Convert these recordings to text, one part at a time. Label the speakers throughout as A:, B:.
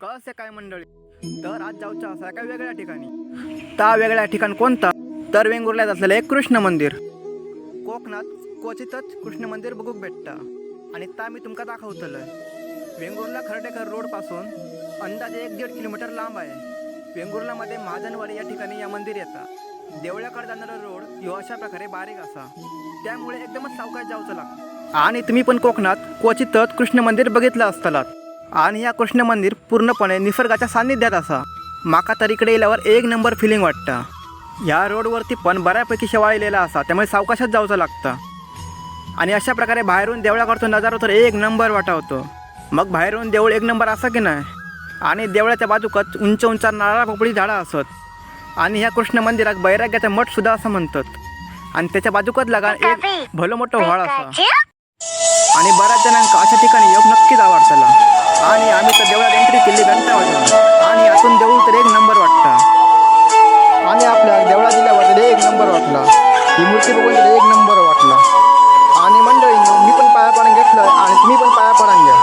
A: कळसे काय मंडळी? तर आज जाऊच्या असा एका वेगळ्या ठिकाणी. त्या वेगळ्या ठिकाण कोणता? तर वेंगुर्ल्यात असलेलं एक कृष्ण मंदिर. कोकणात क्वचितच कृष्ण मंदिर बघूक भेटता. आणि ता मी तुमका दाखवतलं वेंगुर्ला खरडेकर रोडपासून अंदाजे एक दीड किलोमीटर लांब आहे. वेंगुर्लामध्ये महाजनवाडी या ठिकाणी या मंदिर येतात देवळ्याकडे जाणारा रोड ह्यो अशा प्रकारे बारीक असा. त्यामुळे एकदमच सावकाश जावचं लागतं. आणि तुम्ही पण कोकणात क्वचितच कृष्ण मंदिर बघितलं असतालात. आणि या कृष्ण मंदिर पूर्णपणे निसर्गाच्या सान्निध्यात असा. माका तर इकडे गेल्यावर एक नंबर फिलिंग वाटतं. या रोडवरती पण बऱ्यापैकी शेवाळलेला असा त्यामुळे सावकाशात जाऊचं लागतं. आणि अशा प्रकारे बाहेरून देवळाकडचा नजारा तर एक नंबर वाटावतो. मग बाहेरून देऊळ एक नंबर असा की नाही? आणि देवळाच्या बाजूकच उंच उंच नारळा पोपळी झाडं असत. आणि ह्या कृष्ण मंदिरात बैराग्याचा मठ सुद्धा असं म्हणतात. आणि त्याच्या बाजूकच लागा एक भलं मोठं व्हाळ असा. आणि बऱ्याच जणांका अशा ठिकाणी योग नक्कीच आवडतला. आणि आम्ही तर देवळात एंट्री केली घंटा वाजून आणि आतून देऊळ तर एक नंबर वाटतं. आणि आपल्या देवळात दिल्यावर तर एक नंबर वाटला. ही मूर्ती बघून तर एक नंबर वाटला. आणि मंडळींनो मी पण पाया पडून घेतलं आणि तुम्ही पण पाया पडून घ्या.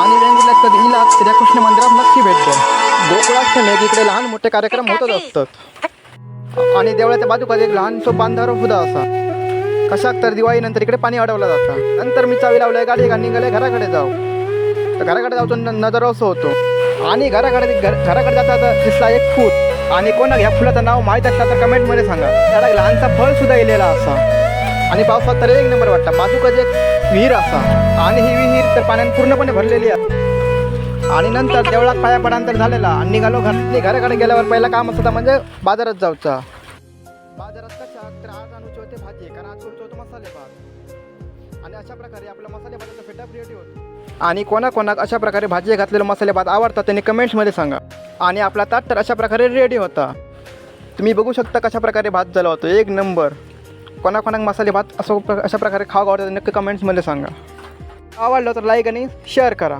A: आणि वेंगुर्ल्यात कधी इलाच तर कृष्ण मंदिरात नक्की भेट द्या. गोकुळाष्टमी इकडे लहान मोठे कार्यक्रम होतच असतात. आणि देवळाच्या बाजूकडे एक लहानसो बांधारो सुद्धा असा. कशाक तर दिवाळी नंतर इकडे पाणी अडवलं जातं. नंतर मी चावी लावलंय गाडी निघाले घराकडे जाऊ. तर घराकडे जाऊ नजर असं होतो. आणि घराकडे घर- घराकडे जाता दिसला एक फूल आणि कोणा ह्या फुलाचं नाव माहीत असलं तर कमेंटमध्ये सांगा. त्याला एक लहानसा फळ सुद्धा असा. आणि पावसात तर एक नंबर वाटतं. बाजूकच एक विहीर असा. आणि ही विहीर तर पाण्याने पूर्णपणे भरलेली आहे. आणि नंतर देवळात पाया पडांतर झालेला. आणि निघालो घर घराकडे गेल्यावर पहिला काम असं म्हणजे बाजारात जाऊचा. बाजारात कशा तर आज आणूचे होते भाजी. कारण आज होते मसाले भात आणि अशा प्रकारे आपला मसाले भाताचा फेटा रेडी होतो. आणि कोणाकोणाक अशा प्रकारे भाजी घातलेलं मसाले भात आवडतात त्यांनी कमेंट्समध्ये सांगा. आणि आपला ताट तर अशा प्रकारे रेडी होता. तुम्ही बघू शकता कशा प्रकारे भात झाला होतो. एक नंबर. कोणाकोणाक मसाले भात असं प्र- अशा प्रकारे खाऊ आवडतं नक्की कमेंट्समध्ये सांगा. आवडलं तर लाईक आणि शेअर करा.